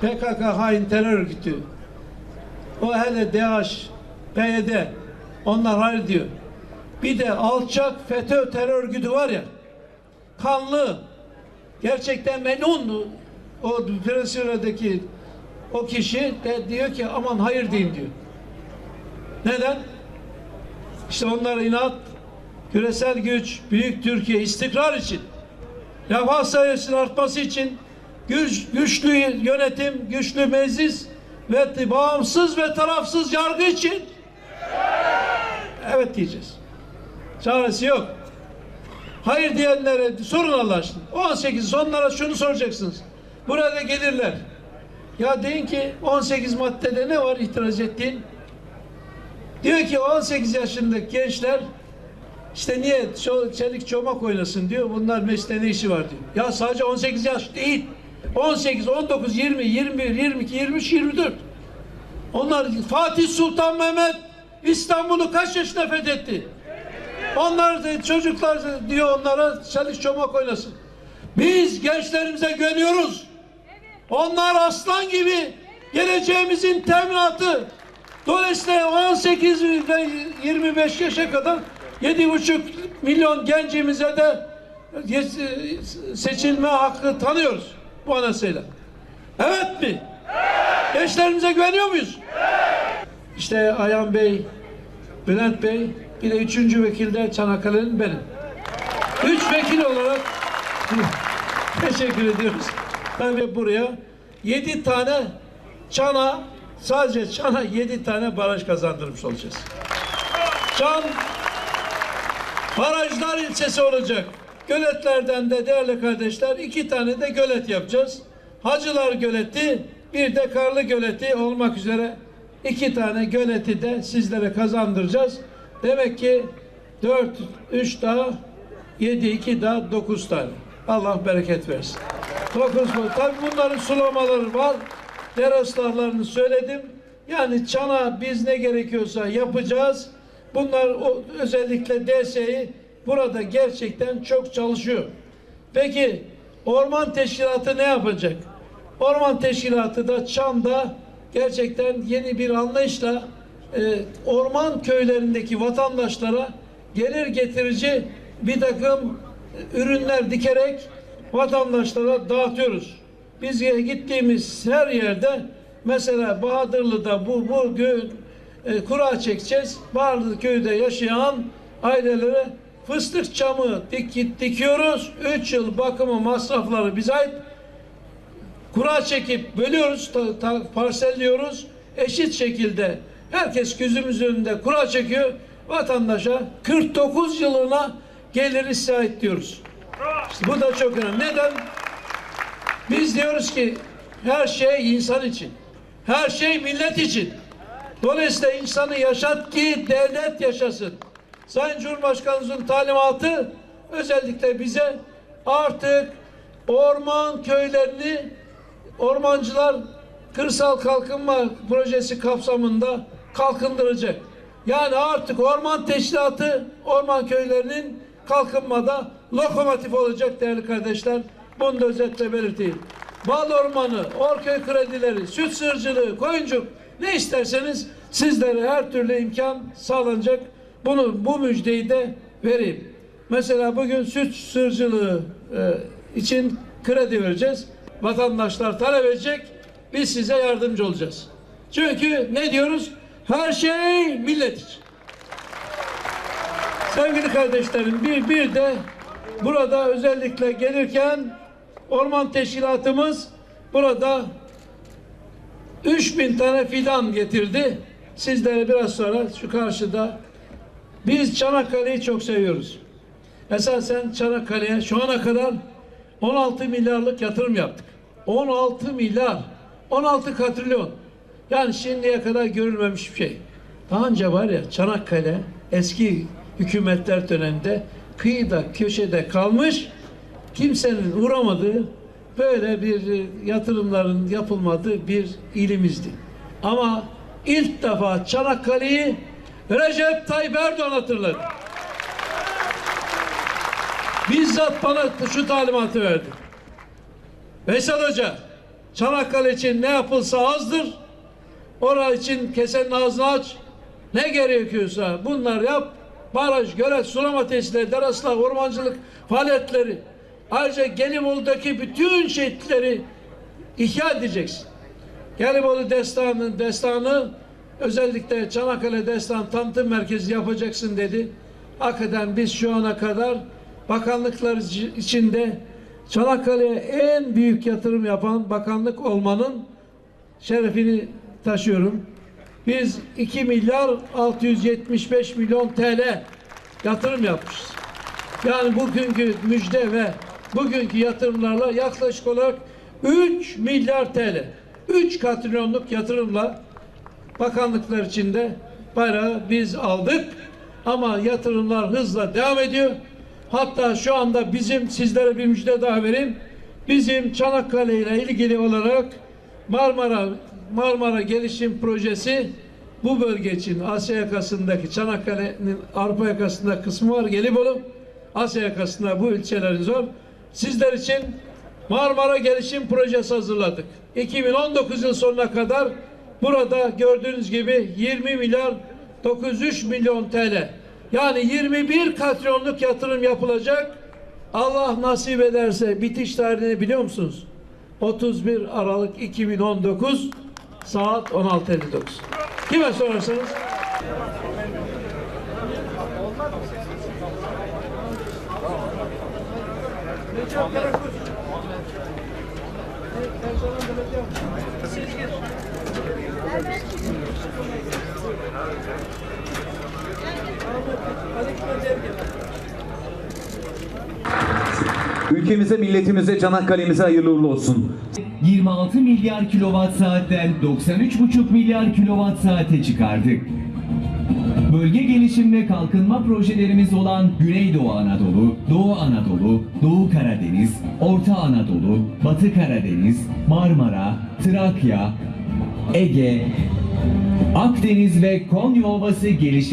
PKK hain terör örgütü. O hele DH, PYD onlar hayır diyor. Bir de alçak FETÖ terör örgütü var ya kanlı gerçekten menunlu o Brezilya'daki o kişi de diyor ki aman hayır deyin diyor. Neden? İşte onlara inat, küresel güç, büyük Türkiye istikrar için, refah sayısının artması için güç, güçlü yönetim, güçlü meclis ve bağımsız ve tarafsız yargı için evet diyeceğiz. Çaresi yok. Hayır diyenlere sorun Allah aşkına. 18 sonlara şunu soracaksınız. Burada gelirler. Ya deyin ki 18 maddede ne var itiraz ettiğin? Diyor ki 18 yaşındaki gençler işte niye çelik çomak oynasın diyor. Bunlar mesleğe ne işi var diyor. Ya sadece 18 yaş değil. 18, 19, 20, 21, 22, 23, 24. Onlar Fatih Sultan Mehmet İstanbul'u kaç yaşında fethetti? Onlar da çocuklar diyor onlara çelik çomak oynasın. Biz gençlerimize güveniyoruz. Onlar aslan gibi geleceğimizin teminatı. Dolayısıyla 18 ve 25 yaşa kadar 7,5 milyon gencimize de seçilme hakkı tanıyoruz bu anasıyla. Evet mi? Gençlerimize güveniyor muyuz? İşte Ayhan Bey, Bülent Bey, bir de üçüncü vekil de Çanakkale'nin benim. Üç vekil olarak teşekkür ediyoruz. Tabii buraya yedi tane Çana, sadece Çana yedi tane baraj kazandırmış olacağız. Çan barajlar ilçesi olacak. Göletlerden de değerli kardeşler iki tane de gölet yapacağız. Hacılar Göleti bir de Karlı Göleti olmak üzere iki tane göleti de sizlere kazandıracağız. Demek ki 4, 3 daha 7, 2 daha 9 tane. Allah bereket versin. 9 bu. Tabii bunların sulamaları var. Dere ıslahlarını söyledim. Yani çana biz ne gerekiyorsa yapacağız. Bunlar o, özellikle DSE'yi burada gerçekten çok çalışıyor. Peki orman teşkilatı ne yapacak? Orman teşkilatı da Çam'da gerçekten yeni bir anlayışla e, orman köylerindeki vatandaşlara gelir getirici bir takım ürünler dikerek vatandaşlara dağıtıyoruz. Biz gittiğimiz her yerde mesela Bahadırlı'da bu bugün e, kura çekeceğiz. Bahadırlı köyde yaşayan ailelere fıstık çamı dik, dikiyoruz. Üç yıl bakımı masrafları bize ait. Kura çekip bölüyoruz, ta, ta, parselliyoruz. Eşit şekilde herkes gözümüz önünde kura çekiyor. Vatandaşa 49 yılına geliri sahip diyoruz. İşte bu da çok önemli. Neden? Biz diyoruz ki her şey insan için. Her şey millet için. Dolayısıyla insanı yaşat ki devlet yaşasın. Sayın Cumhurbaşkanımızın talimatı özellikle bize artık orman köylerini ormancılar kırsal kalkınma projesi kapsamında kalkındıracak. Yani artık orman teşkilatı orman köylerinin kalkınmada lokomotif olacak değerli kardeşler. Bunu da özetle belirteyim. Bal ormanı, orköy kredileri, süt sırcılığı, koyuncuk ne isterseniz sizlere her türlü imkan sağlanacak. Bunu bu müjdeyi de vereyim. Mesela bugün süt sırcılığı e, için kredi vereceğiz. Vatandaşlar talep edecek. Biz size yardımcı olacağız. Çünkü ne diyoruz? Her şey millet. Sevgili kardeşlerim bir, bir de burada özellikle gelirken orman teşkilatımız burada 3000 tane fidan getirdi. Sizlere biraz sonra şu karşıda biz Çanakkale'yi çok seviyoruz. Esasen Çanakkale'ye şu ana kadar 16 milyarlık yatırım yaptık. 16 milyar, 16 katrilyon. Yani şimdiye kadar görülmemiş bir şey. Daha önce var ya Çanakkale eski hükümetler döneminde kıyıda köşede kalmış kimsenin uğramadığı böyle bir e, yatırımların yapılmadığı bir ilimizdi. Ama ilk defa Çanakkale'yi Recep Tayyip Erdoğan hatırladı. Bizzat bana şu talimatı verdi. Veysel Hoca, Çanakkale için ne yapılsa azdır. Orası için kesenin ağzını aç. Ne gerekiyorsa bunlar yap. Baraj, gölet, sulama tesisleri, deraslar, ormancılık faaliyetleri. Ayrıca Gelibolu'daki bütün şehitleri ihya edeceksin. Gelibolu destanının destanı özellikle Çanakkale Destan Tanıtım Merkezi yapacaksın dedi. Hakikaten biz şu ana kadar bakanlıklar içinde Çanakkale'ye en büyük yatırım yapan bakanlık olmanın şerefini taşıyorum. Biz 2 milyar 675 milyon TL yatırım yapmışız. Yani bugünkü müjde ve bugünkü yatırımlarla yaklaşık olarak 3 milyar TL. 3 katrilyonluk yatırımla bakanlıklar içinde bayrağı biz aldık. Ama yatırımlar hızla devam ediyor. Hatta şu anda bizim sizlere bir müjde daha vereyim. Bizim Çanakkale ile ilgili olarak Marmara Marmara Gelişim Projesi bu bölge için Asya yakasındaki Çanakkale'nin Avrupa yakasında kısmı var Gelibolu. Asya yakasında bu ilçelerin zor. Sizler için Marmara Gelişim Projesi hazırladık. 2019 yıl sonuna kadar burada gördüğünüz gibi 20 milyar 903 milyon TL yani 21 katrilyonluk yatırım yapılacak. Allah nasip ederse bitiş tarihini biliyor musunuz? 31 Aralık 2019 saat 16.59. Kime sorarsanız Ülkemize, milletimize, Çanakkale'mize hayırlı uğurlu olsun. 26 milyar kilowatt saatten 93,5 milyar kilowatt saate çıkardık. Bölge gelişim ve kalkınma projelerimiz olan Güneydoğu Anadolu, Doğu Anadolu, Doğu Karadeniz, Orta Anadolu, Batı Karadeniz, Marmara, Trakya, Ege, Akdeniz ve Konya Ovası gelişim